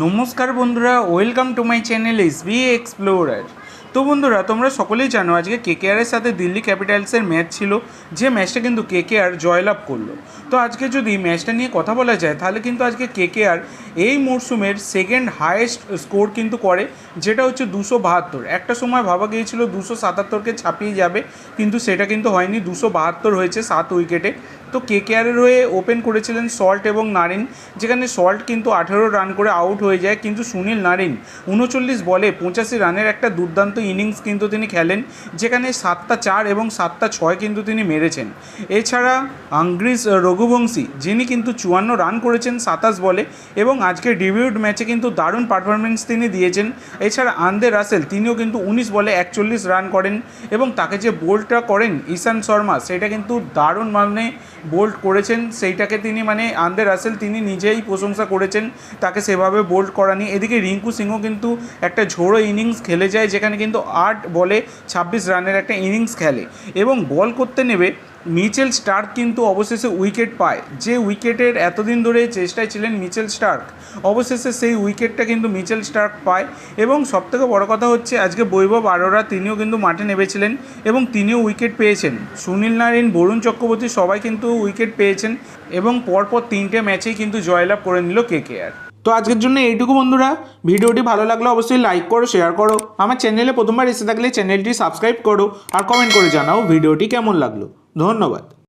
নমস্কার বন্ধুরা welcome to my channel S B explorer তো বন্ধুরা, তোমরা সকলেই জানো আজকে কেকেআরের সাথে দিল্লি ক্যাপিটালসের ম্যাচ ছিল, যে ম্যাচটা কিন্তু কেকেআর জয়লাভ করল। তো আজকে যদি ম্যাচটা নিয়ে কথা বলা যায়, তাহলে কিন্তু আজকে কেকেআর এই মরশুমের সেকেন্ড হায়েস্ট স্কোর কিন্তু করে, যেটা হচ্ছে দুশো বাহাত্তর। একটা সময় ভাবা গিয়েছিল দুশো সাতাত্তরকে ছাপিয়ে যাবে, কিন্তু সেটা কিন্তু হয়নি। দুশো বাহাত্তর হয়েছে সাত উইকেটে। তো কেকেআরের হয়ে ওপেন করেছিলেন সল্ট এবং নারিন যেখানে সল্ট কিন্তু আঠেরো রান করে আউট হয়ে যায়, কিন্তু সুনীল নারিন উনচল্লিশ বলে পঁচাশি রানের একটা দুর্দান্ত ইনিংস কিন্তু তিনি খেলেন, যেখানে সাতটা চার এবং সাতটা ছয় কিন্তু তিনি মেরেছেন। এছাড়া আংগ্রিস রঘুবংশী, যিনি কিন্তু চুয়ান্ন রান করেছেন সাতাশ বলে এবং আজকে ডিবিউট ম্যাচে কিন্তু দারুণ পারফরমেন্স তিনি দিয়েছেন। এছাড়া আন্দে রাসেল তিনিও কিন্তু উনিশ বলে একচল্লিশ রান করেন এবং তাকে যে বোল্ডটা করেন ঈশান শর্মা, সেটা কিন্তু দারুণ মানে বোল্ড করেছেন, সেইটাকে তিনি মানে আন্দে রাসেল তিনি নিজেই প্রশংসা করেছেন, তাকে সেভাবে বোল্ড করানি এদিকে রিঙ্কু সিংও কিন্তু একটা ঝোড়ো ইনিংস খেলে যায়, যেখানে কিন্তু আট বলে ছাব্বিশ রানের একটা ইনিংস খেলে। এবং বল করতে নেবে মিচেল স্টার্ক কিন্তু অবশেষে উইকেট পায়। যে উইকেটের এতদিন ধরে চেষ্টায় ছিলেন মিচেল স্টার্ক, অবশেষে সেই উইকেটটা কিন্তু মিচেল স্টার্ক পায় এবং সবথেকে বড় কথা হচ্ছে, আজকে বৈভব আরোরা তিনিও কিন্তু মাঠে নেমেছিলেন এবং তিনিও উইকেট পেয়েছেন। সুনীল নারায়ণ, বরুণ চক্রবর্তী সবাই কিন্তু উইকেট পেয়েছেন এবং পরপর তিনটে ম্যাচেই কিন্তু জয়লাভ করে নিল কেকেআর। তো আজকের জন্য এইটুকু বন্ধুরা। ভিডিওটি ভালো লাগলে অবশ্যই লাইক করো শেয়ার করো। আমার চ্যানেলে প্রথমবার এসে থাকলে চ্যানেলটি সাবস্ক্রাইব করো আর কমেন্ট করে জানাও ভিডিওটি কেমন লাগল। ধন্যবাদ।